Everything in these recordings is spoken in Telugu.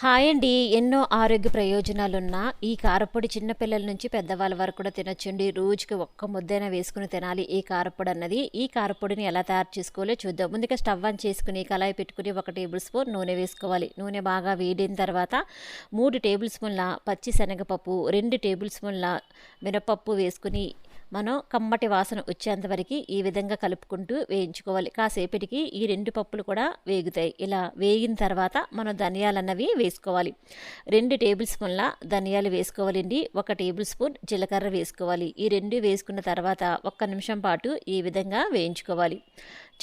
హాయ్ అండి ఎన్నో ఆరోగ్య ప్రయోజనాలున్న ఈ కారపొడి చిన్నపిల్లల నుంచి పెద్దవాళ్ళ వరకు కూడా తినొచ్చండి. రోజుకి ఒక్క ముద్దైనా వేసుకుని తినాలి. ఈ కారపొడి అన్నది ఈ కారపొడిని ఎలా తయారు చేసుకోవాలో చూద్దాం. ముందుగా స్టవ్ ఆన్ చేసుకుని కళాయి పెట్టుకుని ఒక టేబుల్ స్పూన్ నూనె వేసుకోవాలి. నూనె బాగా వేడిన తర్వాత మూడు టేబుల్ స్పూన్ల పచ్చి శనగపప్పు రెండు టేబుల్ స్పూన్ల మినపప్పు వేసుకుని మనం కమ్మటి వాసన వచ్చేంత వరకు ఈ విధంగా కలుపుకుంటూ వేయించుకోవాలి. కాసేపటికి ఈ రెండు పప్పులు కూడా వేగుతాయి. ఇలా వేగిన తర్వాత మనం ధనియాలు అన్నవి వేసుకోవాలి. రెండు టేబుల్ స్పూన్ల ధనియాలు వేసుకోవాలండి. ఒక టేబుల్ స్పూన్ జీలకర్ర వేసుకోవాలి. ఈ రెండు వేసుకున్న తర్వాత ఒక్క నిమిషం పాటు ఈ విధంగా వేయించుకోవాలి.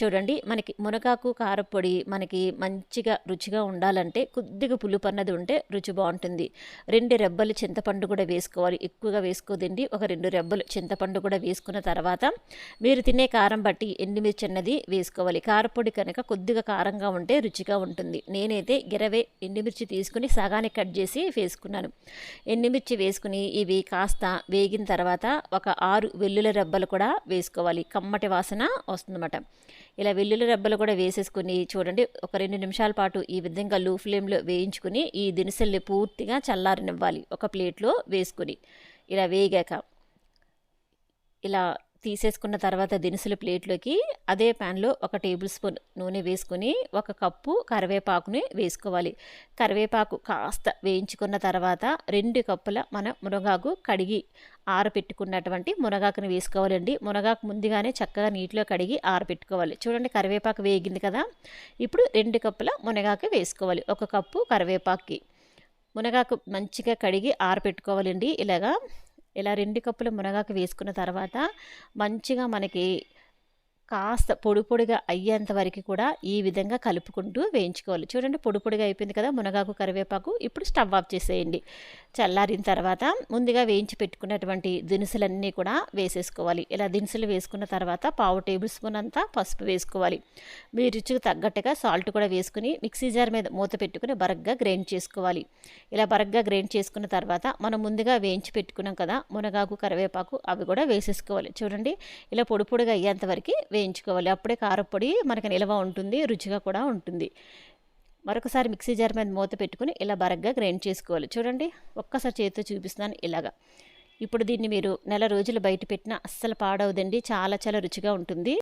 చూడండి మనకి మునగాకు కారపొడి మనకి మంచిగా రుచిగా ఉండాలంటే కొద్దిగా పులుపు అన్నది ఉంటే రుచి బాగుంటుంది. రెండు రెబ్బలు చింతపండు కూడా వేసుకోవాలి. ఎక్కువగా వేసుకోదండి. ఒక రెండు రెబ్బలు చింతపండు కూడా వేసుకున్న తర్వాత మీరు తినే కారం బట్టి ఎండుమిర్చి అన్నది వేసుకోవాలి. కారపొడి కనుక కొద్దిగా కారంగా ఉంటే రుచిగా ఉంటుంది. నేనైతే ఇరవై ఎండుమిర్చి తీసుకుని సగానికి కట్ చేసి వేసుకున్నాను. ఎండుమిర్చి వేసుకుని ఇవి కాస్త వేగిన తర్వాత ఒక ఆరు వెల్లుల రెబ్బలు కూడా వేసుకోవాలి. కమ్మటి వాసన వస్తుందన్నమాట. ఇలా వెల్లుల్లి రెబ్బలు కూడా వేసేసుకుని చూడండి ఒక రెండు నిమిషాల పాటు ఈ విధంగా లో ఫ్లేమ్లో వేయించుకుని ఈ దినుసుల్ని పూర్తిగా చల్లారనివ్వాలి ఒక ప్లేట్లో వేసుకుని. ఇలా వేగాక ఇలా తీసేసుకున్న తర్వాత దినుసుల ప్లేట్లోకి అదే ప్యాన్లో ఒక టేబుల్ స్పూన్ నూనె వేసుకొని ఒక కప్పు కరివేపాకుని వేసుకోవాలి. కరివేపాకు కాస్త వేయించుకున్న తర్వాత రెండు కప్పుల మన మునగాకు కడిగి ఆరపెట్టుకున్నటువంటి మునగాకుని వేసుకోవాలండి. మునగాకు ముందుగానే చక్కగా నీటిలో కడిగి ఆరపెట్టుకోవాలి. చూడండి కరివేపాకు వేగింది కదా. ఇప్పుడు రెండు కప్పుల మునగాకు వేసుకోవాలి. ఒక కప్పు కరివేపాకుకి. మునగాకు మంచిగా కడిగి ఆరపెట్టుకోవాలండి. ఇలాగా ఇలా రెండు కప్పులు మునగాకు వేసుకున్న తర్వాత మంచిగా మనకి కాస్త పొడి పొడిగా అయ్యేంత వరకు కూడా ఈ విధంగా కలుపుకుంటూ వేయించుకోవాలి. చూడండి పొడి పొడిగా అయిపోయింది కదా మునగాకు కరివేపాకు. ఇప్పుడు స్టవ్ ఆఫ్ చేసేయండి. చల్లారిన తర్వాత ముందుగా వేయించి పెట్టుకున్నటువంటి దినుసులన్నీ కూడా వేసేసుకోవాలి. ఇలా దినుసులు వేసుకున్న తర్వాత పావు టేబుల్ స్పూన్ అంతా పసుపు వేసుకోవాలి. మీ రుచికి తగ్గట్టుగా సాల్ట్ కూడా వేసుకుని మిక్సీ జార్ మీద మూత పెట్టుకుని బరగ్గా గ్రైండ్ చేసుకోవాలి. ఇలా బరగ్గా గ్రైండ్ చేసుకున్న తర్వాత మనం ముందుగా వేయించి పెట్టుకున్నాం కదా మునగాకు కరివేపాకు అవి కూడా వేసేసుకోవాలి. చూడండి ఇలా పొడి పొడిగా అయ్యేంత వరకు వేయించుకోవాలి. అప్పుడే కారపొడి మనకి నిల్వ ఉంటుంది రుచిగా కూడా ఉంటుంది. మరొకసారి మిక్సీ జార్ మీద మూత పెట్టుకుని ఇలా బరగ్గా గ్రైండ్ చేసుకోవాలి. చూడండి ఒక్కసారి చేతితో చూపిస్తున్నాను ఇలాగా. ఇప్పుడు దీన్ని మీరు నెల రోజులు బయట పెట్టినా అస్సలు పాడవదండి. చాలా చాలా రుచిగా ఉంటుంది.